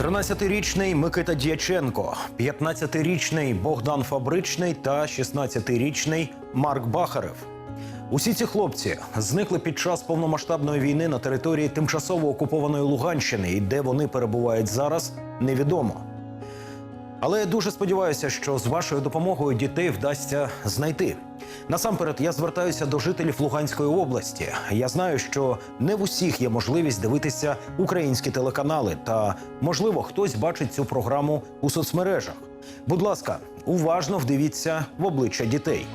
13-річний Микита Дяченко, 15-річний Богдан Фабричний та 16-річний Марк Бахарев. Усі ці хлопці зникли під час повномасштабної війни на території тимчасово окупованої Луганщини, і де вони перебувають зараз, невідомо. Але я дуже сподіваюся, що з вашою допомогою дітей вдасться знайти. Насамперед, я звертаюся до жителів Луганської області. Я знаю, що не в усіх є можливість дивитися українські телеканали, та можливо хтось бачить цю програму у соцмережах. Будь ласка, уважно вдивіться в обличчя дітей.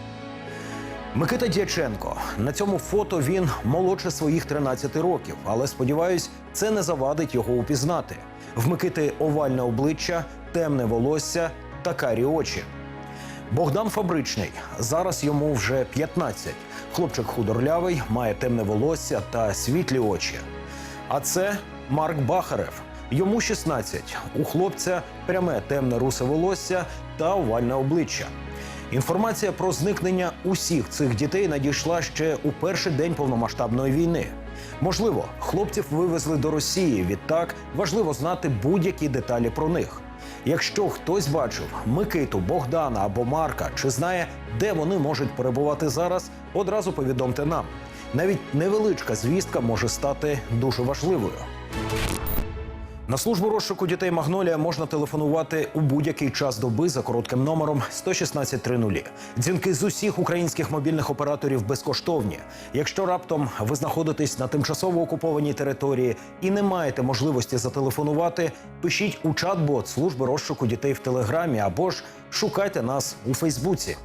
Микита Дяченко. На цьому фото він молодше своїх 13 років, але сподіваюсь, це не завадить його упізнати. В Микити овальне обличчя, темне волосся та карі очі. Богдан Фабричний. Зараз йому вже 15. Хлопчик худорлявий, має темне волосся та світлі очі. А це Марк Бахарев. Йому 16. У хлопця пряме темне русе волосся та овальне обличчя. Інформація про зникнення усіх цих дітей надійшла ще у перший день повномасштабної війни. Можливо, хлопців вивезли до Росії. Відтак важливо знати будь-які деталі про них. Якщо хтось бачив Микиту, Богдана або Марка, чи знає, де вони можуть перебувати зараз, одразу повідомте нам. Навіть невеличка звістка може стати дуже важливою. На службу розшуку дітей Магнолія можна телефонувати у будь-який час доби за коротким номером 11630. Дзвінки з усіх українських мобільних операторів безкоштовні. Якщо раптом ви знаходитесь на тимчасово окупованій території і не маєте можливості зателефонувати, пишіть у чат-бот служби розшуку дітей в телеграмі або ж шукайте нас у Фейсбуці.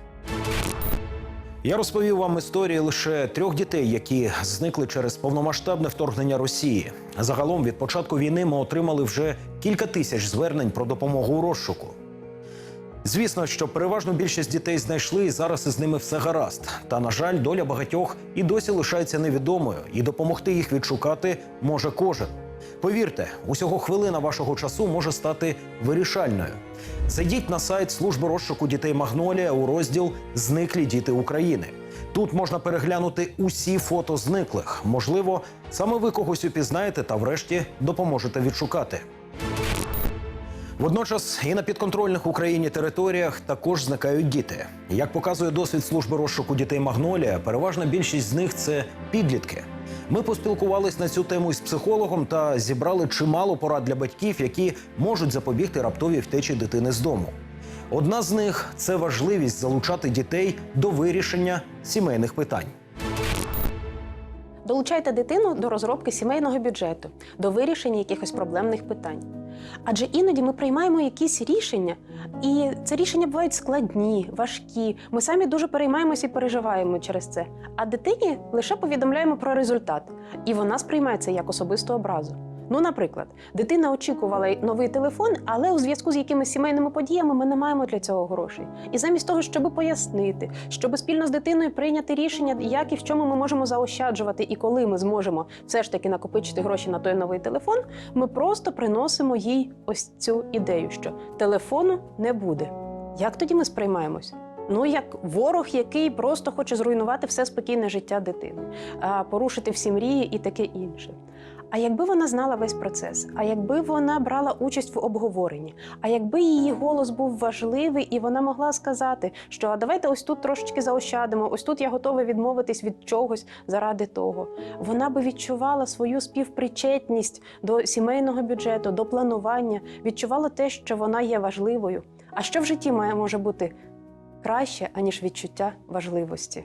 Я розповів вам історії лише трьох дітей, які зникли через повномасштабне вторгнення Росії. Загалом від початку війни ми отримали вже кілька тисяч звернень про допомогу у розшуку. Звісно, що переважну більшість дітей знайшли, і зараз із ними все гаразд. Та на жаль, доля багатьох і досі лишається невідомою, і допомогти їх відшукати може кожен. Повірте, усього хвилина вашого часу може стати вирішальною. Зайдіть на сайт служби розшуку дітей Магнолія у розділ Зниклі діти України. Тут можна переглянути усі фото зниклих. Можливо, саме ви когось упізнаєте та врешті допоможете відшукати. Водночас і на підконтрольних Україні територіях також зникають діти. Як показує досвід служби розшуку дітей Магнолія, переважна більшість з них це підлітки. Ми поспілкувались на цю тему із психологом та зібрали чимало порад для батьків, які можуть запобігти раптовій втечі дитини з дому. Одна з них це важливість залучати дітей до вирішення сімейних питань. Долучайте дитину до розробки сімейного бюджету, до вирішення якихось проблемних питань. Адже іноді ми приймаємо якісь рішення, і це рішення бувають складні, важкі. Ми самі дуже переймаємося і переживаємо через це. А дитині лише повідомляємо про результат, і вона сприймає це як особисту образу. Ну, наприклад, дитина очікувала новий телефон, але у зв'язку з якимись сімейними подіями ми не маємо для цього грошей. І замість того, щоб пояснити, щоб спільно з дитиною прийняти рішення, як і в чому ми можемо заощаджувати, і коли ми зможемо все ж таки накопичити гроші на той новий телефон, ми просто приносимо їй ось цю ідею, що телефону не буде. Як тоді ми сприймаємось? Ну, як ворог, який просто хоче зруйнувати все спокійне життя дитини, порушити всі мрії і таке інше. А якби вона знала весь процес, а якби вона брала участь в обговоренні, а якби її голос був важливий, і вона могла сказати, що давайте ось тут трошечки заощадимо, ось тут я готова відмовитись від чогось заради того. Вона би відчувала свою співпричетність до сімейного бюджету, до планування, відчувала те, що вона є важливою. А що в житті має може бути краще, аніж відчуття важливості?